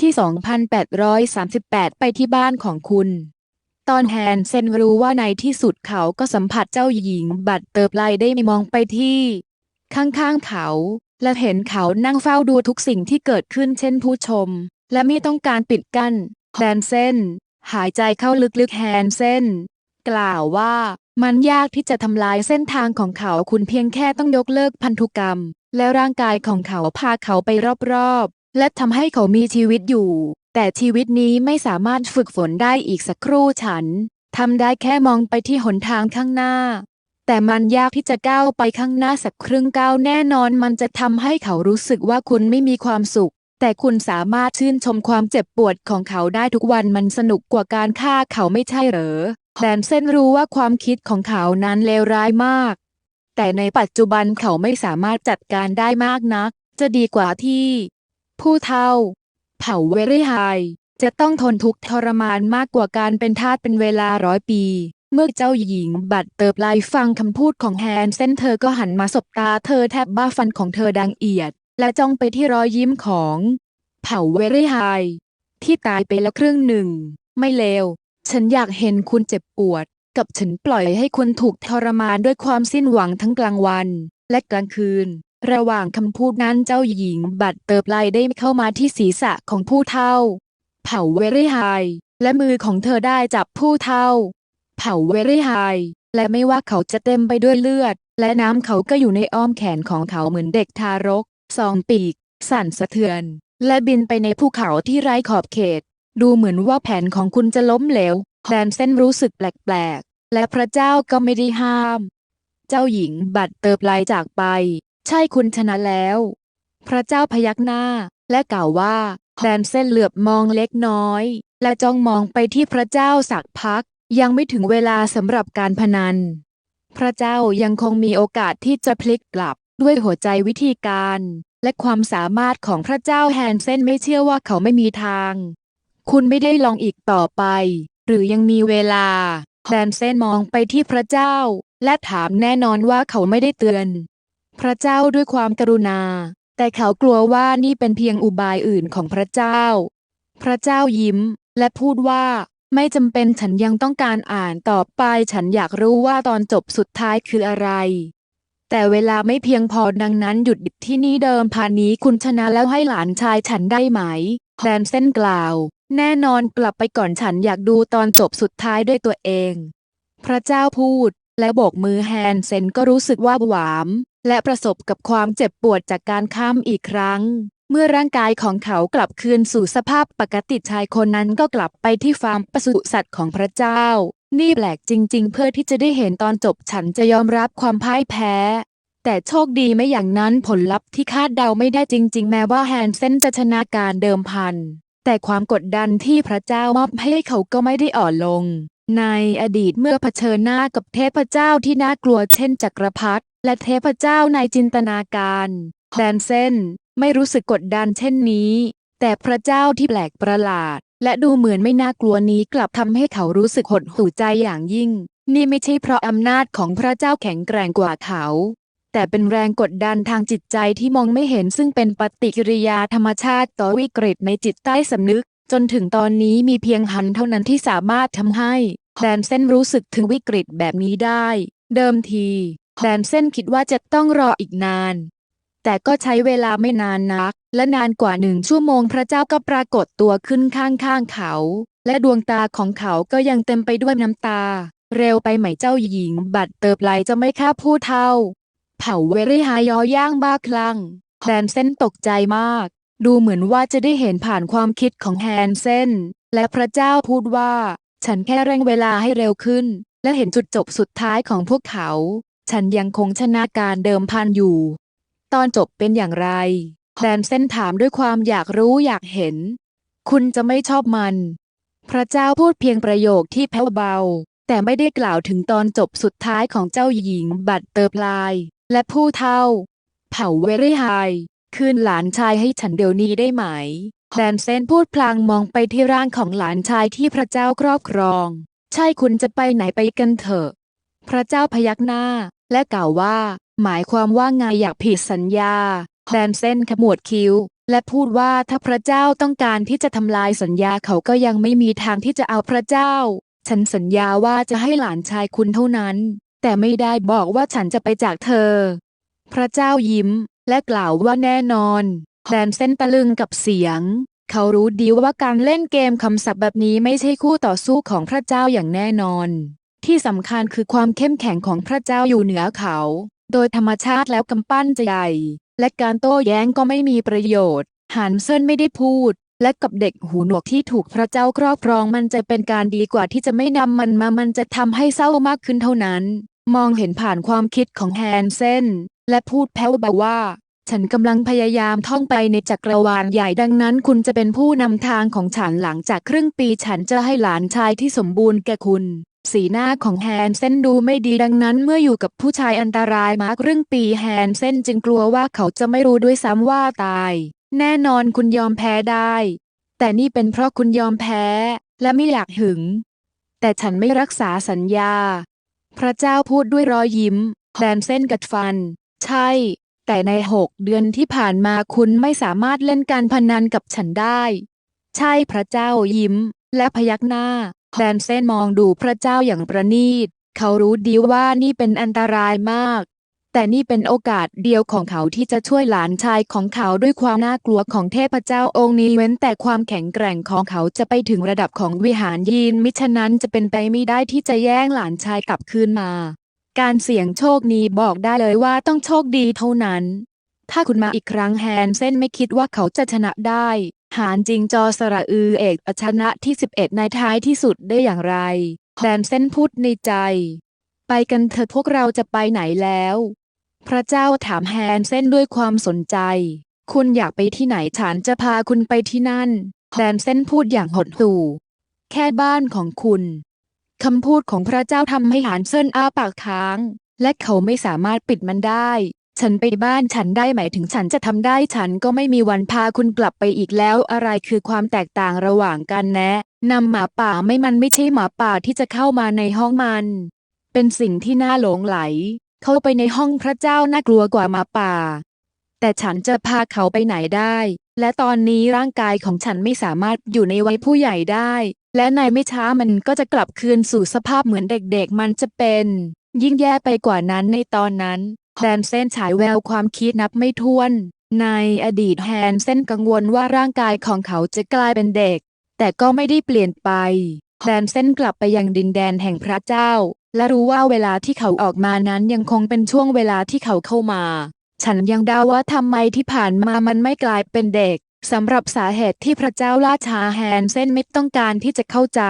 ที่ 2838 ไปที่บ้านของคุณ ตอนแฮนเซนรู้ว่าในที่สุดเขาก็สัมผัสเจ้าหญิงบัตเติบไลได้มองไปที่ ข้างๆเขา และเห็นเขานั่งเฝ้าดูทุกสิ่งที่เกิดขึ้นเช่นผู้ชม และไม่ต้องการปิดกั้นแฮนเซนหายใจเข้าลึกๆแฮนเซนกล่าวว่ามันยากที่จะทำลายเส้นทางของเขาคุณเพียงแค่ต้องยกเลิกพันธุกรรม และร่างกายของเขาพาเขาไปรอบๆ และทำให้เขามีชีวิตอยู่ แต่ชีวิตนี้ไม่สามารถฝึกฝนได้อีกสักครู่ฉันทำได้แค่มองไปที่หนทางข้างหน้า แต่มันยากที่จะก้าวไปข้างหน้าสักครึ่งก้าวแน่นอนมันจะทำให้เขารู้สึกว่าคุณไม่มีความสุข แต่คุณสามารถชื่นชมความเจ็บปวดของเขาได้ทุกวันมันสนุกกว่าการฆ่าเขาไม่ใช่เหรอแดนเซนรู้ว่าความคิดของเขานั้นเลวร้ายมาก แต่ในปัจจุบันเขาไม่สามารถจัดการได้มากนัก จะดีกว่าที่ ผู้เฒ่า เผ่าเวริไฮจะต้องทนทุกข์ทรมานมากกว่าการเป็นทาสเป็นเวลาร้อยปี เมื่อเจ้าหญิงบัตรเติบไลฟังคำพูดของแฮนเซนเธอก็หันมาสบตาเธอแทบบ้าฟันของเธอดังเอียด และจ้องไปที่รอยยิ้มของ เผ่าเวริไฮที่ตายไปแล้วครึ่งหนึ่ง ไม่เลว ฉันอยากเห็นคุณเจ็บปวด กับฉันปล่อยให้คุณถูกทรมานด้วยความสิ้นหวังทั้งกลางวัน และกลางคืน ระหว่างคำพูดนั้นเจ้าหญิงบัตเติบไลได้เข้ามาที่ศีรษะของผู้เฒ่า เผ่าเวริไฮและมือของเธอได้จับผู้เฒ่า เผ่าเวริไฮและไม่ว่าเขาจะเต็มไปด้วยเลือด และน้ำเขาก็อยู่ในอ้อมแขนของเขาเหมือนเด็กทารก สองปีก สั่นสะเทือน และบินไปในภูเขาที่ไร้ขอบเขต ดูเหมือนว่าแผนของคุณจะล้มเหลวแดนเส้นรู้สึกแปลกๆ และพระเจ้าก็ไม่ได้ห้าม เจ้าหญิงบัตเติบไลจากไป ใช่คุณชนะแล้ว พระเจ้าพยักหน้า และกล่าวว่าแดนเส้นเหลือบมองเล็กน้อย และจ้องมองไปที่พระเจ้าสักพัก ยังไม่ถึงเวลาสำหรับการพนัน พระเจ้ายังคงมีโอกาสที่จะพลิกกลับด้วยหัวใจวิธีการ และความสามารถของพระเจ้าแฮนเซนไม่เชื่อว่าเขาไม่มีทาง คุณไม่ได้ลองอีกต่อไป หรือยังมีเวลาแฮนเซนมองไปที่พระเจ้า และถามแน่นอนว่าเขาไม่ได้เตือน พระเจ้าด้วยความกรุณา แต่เขากลัวว่านี่เป็นเพียงอุบายอื่นของพระเจ้า พระเจ้ายิ้ม และพูดว่า ไม่จำเป็นฉันยังต้องการอ่านต่อไป ฉันอยากรู้ว่าตอนจบสุดท้ายคืออะไร แต่เวลาไม่เพียงพอดังนั้นหยุดที่นี่เดิมพานี้คุณชนะแล้วให้หลานชายฉันได้ไหมแดนเส้นกล่าว แน่นอนกลับไปก่อนฉันอยากดูตอนจบสุดท้ายด้วยตัวเอง พระเจ้าพูดและโบกมือแฮนเซนก็รู้สึกว่าหวาม และประสบกับความเจ็บปวดจากการข้ามอีกครั้ง เมื่อร่างกายของเขากลับคืนสู่สภาพปกติชายคนนั้นก็กลับไปที่ฟาร์มปศุสัตว์ของพระเจ้า นี่แปลกจริง ๆ เพื่อที่จะได้เห็นตอนจบฉันจะยอมรับความพ่ายแพ้ แต่โชคดีไม่อย่างนั้นผลลัพธ์ที่คาดเดาไม่ได้จริง ๆ แม้ว่าแฮนเซนจะชนะการเดิมพันแต่ความกดดันที่พระเจ้ามอบให้เขาก็ไม่ได้อ่อนลง ในอดีตเมื่อเผชิญหน้ากับเทพเจ้าที่น่ากลัวเช่นจักรพรรดิและเทพเจ้าในจินตนาการแดนเซนไม่รู้สึกกดดันเช่นนี้ แต่พระเจ้าที่แปลกประหลาด และดูเหมือนไม่น่ากลัวนี้กลับทำให้เขารู้สึกหดหู่ใจอย่างยิ่ง นี่ไม่ใช่เพราะอำนาจของพระเจ้าแข็งแกร่งกว่าเขา แต่เป็นแรงกดดันทางจิตใจที่มองไม่เห็นซึ่งเป็นปฏิกิริยาธรรมชาติต่อวิกฤตในจิตใต้สำนึก จนถึงตอนนี้มีเพียงฮันเท่านั้นที่สามารถทำให้ แดนเซนรู้สึกถึงวิกฤตแบบนี้ได้ เดิมทีแดนเซนคิดว่าจะต้องรออีกนาน แต่ก็ใช้เวลาไม่นานนัก และนานกว่าหนึ่งชั่วโมงพระเจ้าก็ปรากฏตัวขึ้นข้างๆเขา และดวงตาของเขาก็ยังเต็มไปด้วยน้ำตา เร็วไปไหมเจ้าหญิง บัตเติบไลจะไม่แค่พูดเท่า เผ่าเวริฮายอย่างบ้าคลั่งแฮนเซนตกใจมาก ดูเหมือนว่าจะได้เห็นผ่านความคิดของแฮนเซนและพระเจ้าพูดว่า ฉันแค่เร่งเวลาให้เร็วขึ้น และเห็นจุดจบสุดท้ายของพวกเขา ฉันยังคงชนะการเดิมพันอยู่ ตอนจบเป็นอย่างไรแดนเซนถามด้วยความอยากรู้อยากเห็น คุณจะไม่ชอบมัน พระเจ้าพูดเพียงประโยคที่แผ่วเบา แต่ไม่ได้กล่าวถึงตอนจบสุดท้ายของเจ้าหญิงบัตเติบลาย และผู้เท่า เผ่าเวริไฮคืนหลานชายให้ฉันเดี๋ยวนี้ได้ไหม แดนเซนพูดพลางมองไปที่ร่างของหลานชายที่พระเจ้าครอบครอง ใช่คุณจะไปไหนไปกันเถอะ พระเจ้าพยักหน้า และกล่าวว่า หมายความว่าไงอยากผิดสัญญาแดนเซนขมวดคิ้ว และพูดว่าถ้าพระเจ้าต้องการที่จะทำลายสัญญาเขาก็ยังไม่มีทางที่จะเอาพระเจ้า ฉันสัญญาว่าจะให้หลานชายคุณเท่านั้น แต่ไม่ได้บอกว่าฉันจะไปจากเธอ พระเจ้ายิ้ม และกล่าวว่าแน่นอน แดนเส้นตะลึงกับเสียง เขารู้ดีว่าการเล่นเกมคำศัพท์แบบนี้ไม่ใช่คู่ต่อสู้ของพระเจ้าอย่างแน่นอน ที่สำคัญคือความเข้มแข็งของพระเจ้าอยู่เหนือเขา โดยธรรมชาติแล้วกำปั้นจะใหญ่ และการโต้แย้งก็ไม่มีประโยชน์ฮันเซนไม่ได้พูด และกับเด็กหูหนวกที่ถูกพระเจ้าครอบครองมันจะเป็นการดีกว่าที่จะไม่นำมันมามันจะทำให้เศร้ามากขึ้นเท่านั้น มองเห็นผ่านความคิดของแฮนเซนและพูดแผ่วเบาว่า ฉันกำลังพยายามท่องไปในจักรวาลใหญ่ดังนั้นคุณจะเป็นผู้นำทางของฉันหลังจากครึ่งปีฉันจะให้หลานชายที่สมบูรณ์แก่คุณ สีหน้าของแฮนเซนดูไม่ดีดังนั้นเมื่ออยู่กับผู้ชายอันตรายมาครึ่งปีแฮนเซนจึงกลัวว่าเขาจะไม่รู้ด้วยซ้ำว่าตาย แน่นอนคุณยอมแพ้ได้ แต่นี่เป็นเพราะคุณยอมแพ้และไม่อยากหึง แต่ฉันไม่รักษาสัญญา พระเจ้าพูดด้วยรอยยิ้มแดนเส้นกัดฟัน ใช่ แต่ในหกเดือนที่ผ่านมาคุณไม่สามารถเล่นการพนันกับฉันได้ ใช่พระเจ้ายิ้ม และพยักหน้าแดนเส้นมองดูพระเจ้าอย่างประณีต เขารู้ดีว่านี่เป็นอันตรายมาก แต่นี่เป็นโอกาสเดียวของเขาที่จะช่วยหลานชายของเขาด้วยความน่ากลัวของเทพเจ้าองค์นี้เว้นแต่ความแข็งแกร่งของเขาจะไปถึงระดับของวิหารยีนมิฉะนั้นจะเป็นไปไม่ได้ที่จะแย่งหลานชายกลับคืนมา การเสี่ยงโชคนี้บอกได้เลยว่าต้องโชคดีเท่านั้น ถ้าคุณมาอีกครั้งแฮนเส้นไม่คิดว่าเขาจะชนะได้ หารจริงจอสระอือเอกชนะที่ 11 ในท้ายที่สุดได้อย่างไรแดนเส้นพูดในใจ ไปกันเถอะพวกเราจะไปไหนแล้ว พระเจ้าถามแฮนเส้นด้วยความสนใจ คุณอยากไปที่ไหนฉันจะพาคุณไปที่นั่นแดนเส้นพูดอย่างหดหู่แค่บ้านของคุณ คำพูดของพระเจ้าทำให้หานเซินอ้าปากค้าง และเขาไม่สามารถปิดมันได้ ฉันไปบ้านฉันได้หมายถึงฉันจะทำได้ฉันก็ไม่มีวันพาคุณกลับไปอีกแล้วอะไรคือความแตกต่างระหว่างกันแนะนำหมาป่าไม่มันไม่ใช่หมาป่าที่จะเข้ามาในห้องมัน เป็นสิ่งที่น่าหลงไหล เข้าไปในห้องพระเจ้าน่ากลัวกว่าหมาป่า แต่ฉันจะพาเขาไปไหนได้ และตอนนี้ร่างกายของฉันไม่สามารถอยู่ในวัยผู้ใหญ่ได้ และในไม่ช้ามันก็จะกลับคืนสู่สภาพเหมือนเด็กๆ มันจะเป็น ยิ่งแย่ไปกว่านั้นในตอนนั้นแดนเซนฉายแววความคิดนับไม่ถ้วน ในอดีตแฮนเซนกังวลว่าร่างกายของเขาจะกลายเป็นเด็ก แต่ก็ไม่ได้เปลี่ยนไปแดนเซนกลับไปยังดินแดนแห่งพระเจ้า และรู้ว่าเวลาที่เขาออกมานั้นยังคงเป็นช่วงเวลาที่เขาเข้ามา ฉันยังเดาว่าทำไมที่ผ่านมามันไม่กลายเป็นเด็ก สำหรับสาเหตุที่พระเจ้าล่าช้าแฮนเซนไม่ต้องการที่จะเข้าใจ